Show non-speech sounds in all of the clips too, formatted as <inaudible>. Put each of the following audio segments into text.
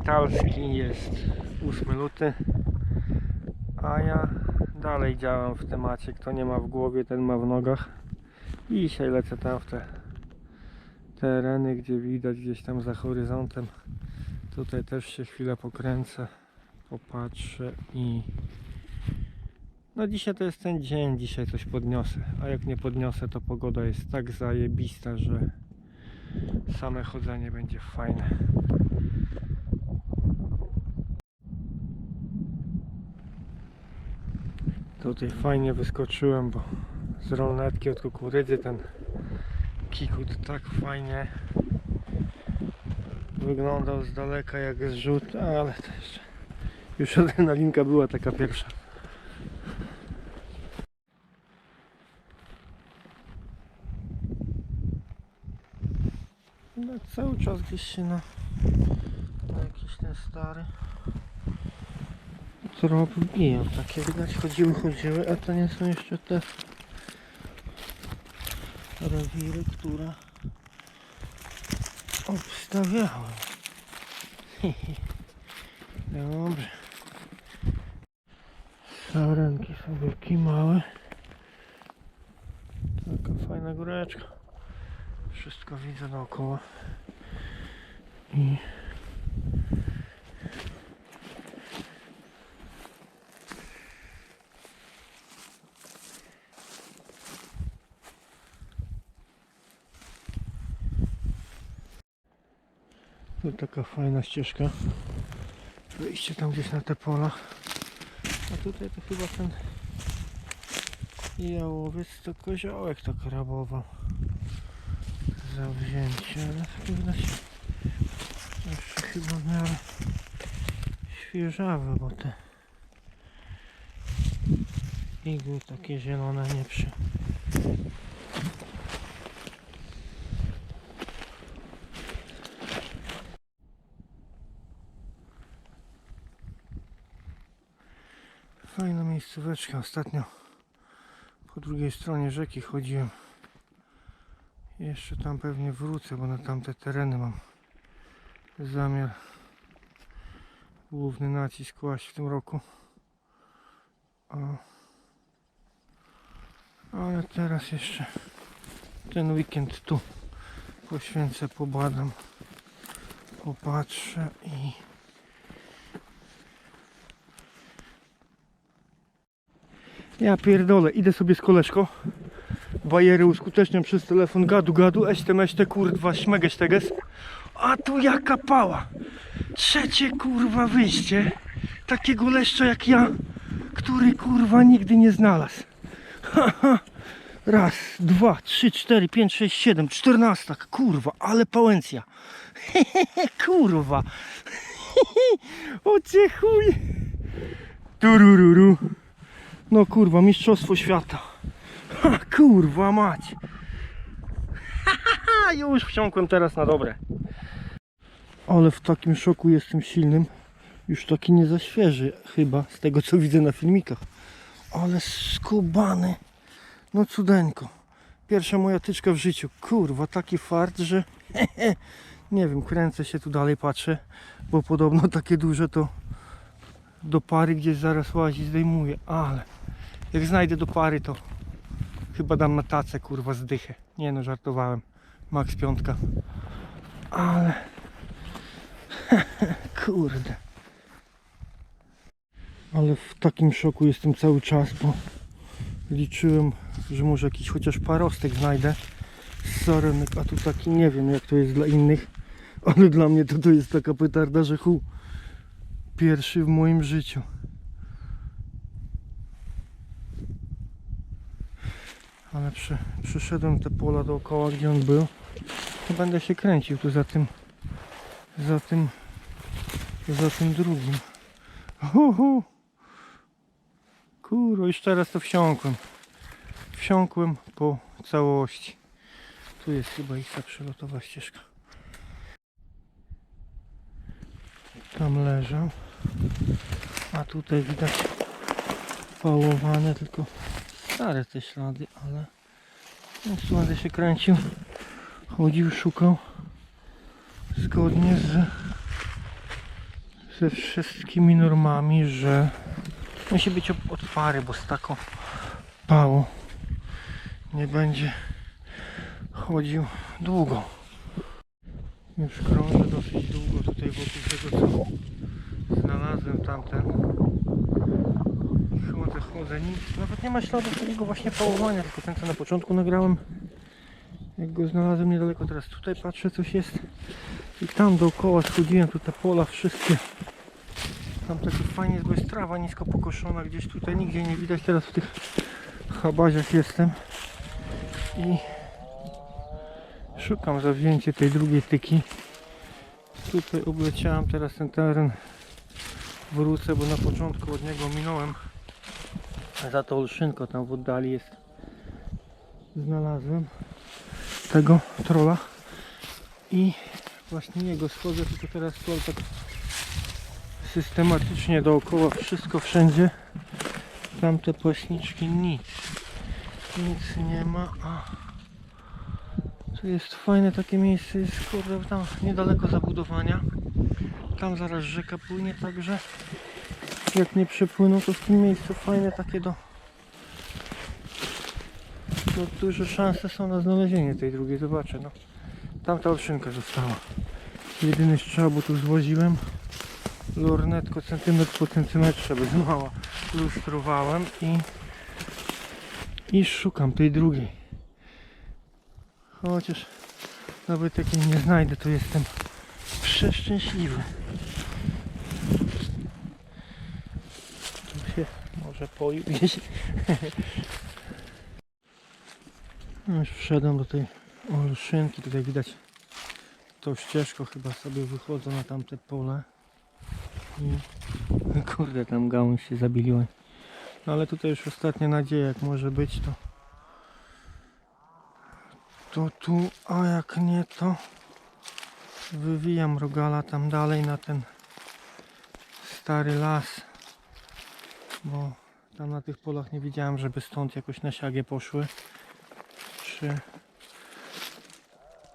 Witalski, jest 8 luty, a ja dalej działam w temacie, kto nie ma w głowie, ten ma w nogach. I dzisiaj lecę tam w te tereny, gdzie widać gdzieś tam za horyzontem. Tutaj też się chwilę pokręcę, popatrzę i no dzisiaj to jest ten dzień, dzisiaj coś podniosę, a jak nie podniosę to pogoda jest tak zajebista, że same chodzenie będzie fajne. Tutaj fajnie wyskoczyłem, bo z rolnetki od kukurydzy ten kikut tak fajnie wyglądał z daleka jak zrzut, ale to jeszcze już adrenalinka była taka pierwsza. No cały czas gdzieś się na, na jakiś ten stary trop biją. Takie widać chodziły, chodziły, a to nie są jeszcze te rewiry, które obstawiałem. <laughs> Dobrze. Sarenki sobie kimały. Taka fajna góreczka. Wszystko widzę dookoła. I tu taka fajna ścieżka. Wyjście tam gdzieś na te pola. A tutaj to chyba ten jałowiec to koziołek to krabował zawzięcie, ale to jeszcze chyba w miarę świeżawe, bo te igły takie zielone nie przy Fajna miejscóweczka. Ostatnio po drugiej stronie rzeki chodziłem. Jeszcze tam pewnie wrócę, bo na tamte tereny mam zamiar główny nacisk kłaść w tym roku. O. Ale teraz jeszcze ten weekend tu poświęcę, pobadam, popatrzę i ja pierdolę, idę sobie z koleżką bajery uskuteczniam przez telefon gadu gadu, eście meście kurwa śmegeś teges. A tu jaka pała. Trzecie kurwa wyjście takiego leszcza jak ja, który kurwa nigdy nie znalazł. Ha, ha. Raz, dwa, trzy, cztery, pięć, sześć, siedem, czternastak, kurwa, ale pałęcja. <laughs> kurwa. <laughs> o cię chuj. Turururu. No kurwa, mistrzostwo świata. Ha, kurwa mać. Ha, już wsiąkłem teraz na dobre. Ale w takim szoku jestem silnym. Już taki nie za świeży chyba, z tego co widzę na filmikach. Ale skubany. No cudeńko. Pierwsza moja tyczka w życiu. Kurwa, taki fart, że <laughs> nie wiem, kręcę się tu dalej, patrzę, bo podobno takie duże to do pary gdzieś zaraz łazi, zdejmuję, ale jak znajdę do pary to Chyba dam na tacę, kurwa, zdychę. Nie no, żartowałem. Max piątka. Ale... <laughs> Kurde. Ale w takim szoku jestem cały czas, bo liczyłem, że może jakiś chociaż parostek znajdę z sarenek, a tu taki nie wiem jak to jest dla innych, ale dla mnie to to jest taka petarda, że hu. Pierwszy w moim życiu. Ale przy, przyszedłem te pola dookoła, gdzie on był. To będę się kręcił tu za tym, za tym, za tym drugim. Hu, hu. Kurwa, już teraz to wsiąkłem. Wsiąkłem po całości. Tu jest chyba ich ta przelotowa ścieżka. Tam leżał. A tutaj widać pałowane, tylko stare te ślady, ale no, będę się kręcił, chodził, szukał zgodnie z ze wszystkimi normami, że musi być pary, bo z taką pałą nie będzie chodził długo. Już krążę dosyć długo tutaj wokół tego co znalazłem tamten. Chodzę, chodzę, nawet nie ma śladów takiego właśnie pałowania, tylko ten co na początku nagrałem. Jak go znalazłem niedaleko, teraz tutaj patrzę coś jest. I tam dookoła schodziłem, tu te pola wszystkie. Tam takie fajnie jest, bo jest trawa nisko pokoszona, gdzieś tutaj nigdzie nie widać, teraz w tych chabaziach jestem. I szukam zawzięcie tej drugiej tyki. Tutaj obleciałem teraz ten teren. Wrócę, bo na początku od niego minąłem. Za to olszynko tam w oddali jest. Znalazłem tego trola i właśnie jego schodzę, tylko teraz tu tak systematycznie dookoła wszystko wszędzie. Tamte płaśniczki nic. Nic nie ma, a tu jest fajne takie miejsce, jest kurde tam niedaleko zabudowania. Tam zaraz rzeka płynie, także jak nie przepłyną, to w tym miejscu fajne takie do to duże szanse są na znalezienie tej drugiej, zobaczę no. Tamta olszynka została. Jedyny strzał, bo tu zwoziłem lornetko centymetr po centymetrze bez mała lustrowałem i i szukam tej drugiej. Chociaż nawet takiej nie znajdę, to jestem przeszczęśliwy. Tu się może poił. No już wszedłem do tej olszynki, tutaj widać tą ścieżką chyba sobie wychodzę na tamte pole i kurde tam gałąź się zabiliła. No ale tutaj już ostatnia nadzieja jak może być to to tu, a jak nie to wywijam rogala tam dalej na ten stary las bo tam na tych polach nie widziałem żeby stąd jakoś na siagie poszły czy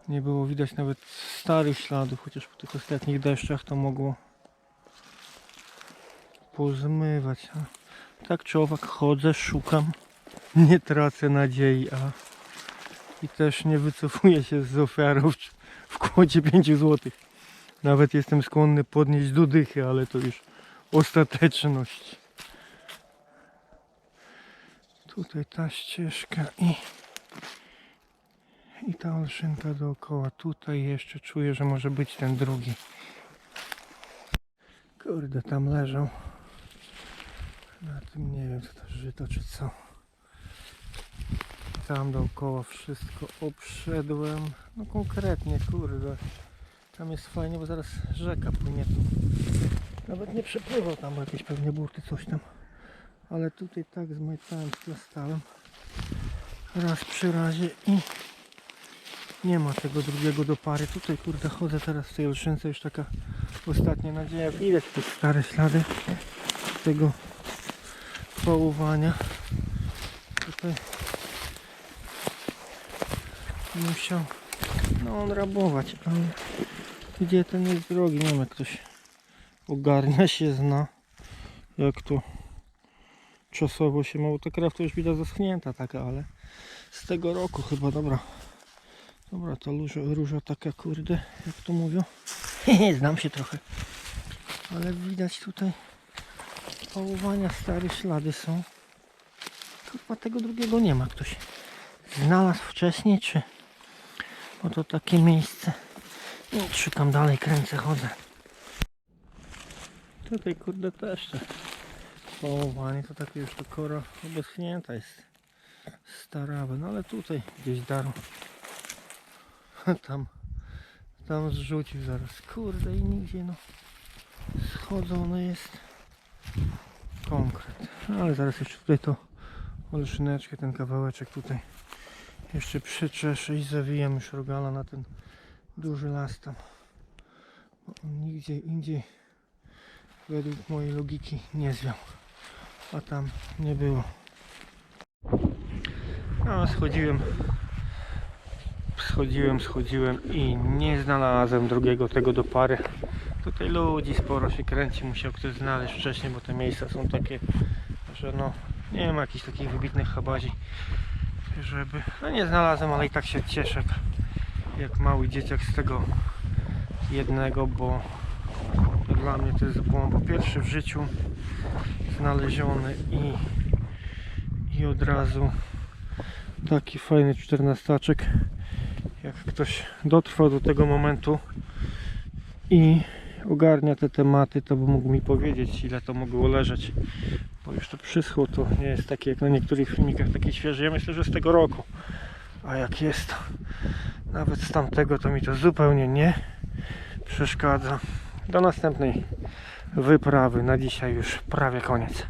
nie było widać nawet starych śladów, chociaż po tych ostatnich deszczach to mogło pozmywać. Tak czy owak chodzę, szukam, <laughs> nie tracę nadziei, a i też nie wycofuję się z ofiarą w, kwocie 5 zł. Nawet jestem skłonny podnieść do dychy, ale to już ostateczność. Tutaj ta ścieżka i i ta olszynka dookoła. Tutaj jeszcze czuję, że może być ten drugi. Kurde, tam leżą. Na tym nie wiem, co to żyto czy co. Tam dookoła wszystko obszedłem. No konkretnie, kurde. Tam jest fajnie, bo zaraz rzeka płynie tu. Nawet nie przepływał tam jakieś pewnie burty, coś tam. Ale tutaj tak zmytałem, splastałem. Raz przy razie i nie ma tego drugiego do pary. Tutaj kurde chodzę teraz w tej olszynce już taka ostatnia nadzieja. Widać te stare ślady tego połowania. Tutaj musiał no on rabować, ale gdzie ten jest drogi, nie wiem jak ktoś ogarnia się, zna jak to czasowo się ma, bo ta kraw to już widać zaschnięta taka, ale z tego roku chyba, dobra Dobra, to róża, róża taka kurde, jak to mówią. <laughs> Znam się trochę. Ale widać tutaj połowania stare ślady są. Chyba tego drugiego nie ma. Ktoś znalazł wcześniej, czy oto takie miejsce. No, szukam dalej, kręcę, chodzę. Tutaj kurde też te połowanie to takie już to kora obeschnięta jest. Starawe, no ale tutaj gdzieś darą tam tam zrzucił zaraz kurde i nigdzie no schodzone jest konkret No, ale zaraz jeszcze tutaj to olszyneczkę ten kawałeczek tutaj jeszcze przyczeszę i zawijam już rogala na ten duży las tam bo on nigdzie indziej według mojej logiki nie zwiał a tam nie było. No schodziłem schodziłem, schodziłem i nie znalazłem drugiego tego do pary. Tutaj ludzi sporo się kręci, musiał ktoś znaleźć wcześniej, bo te miejsca są takie, że no nie ma jakichś takich wybitnych habadzi, żeby, no nie znalazłem, ale i tak się cieszę jak, mały dzieciak z tego jednego, bo dla mnie to jest błąd pierwszy w życiu znaleziony i, i od razu taki fajny czternastaczek jak ktoś dotrwał do tego momentu i ogarnia te tematy, to by mógł mi powiedzieć, ile to mogło leżeć. Bo już to przyschło, to nie jest takie jak na niektórych filmikach, takie świeże. Ja myślę, że z tego roku. A jak jest nawet z tamtego, to mi to zupełnie nie przeszkadza. Do następnej wyprawy. Na dzisiaj już prawie koniec.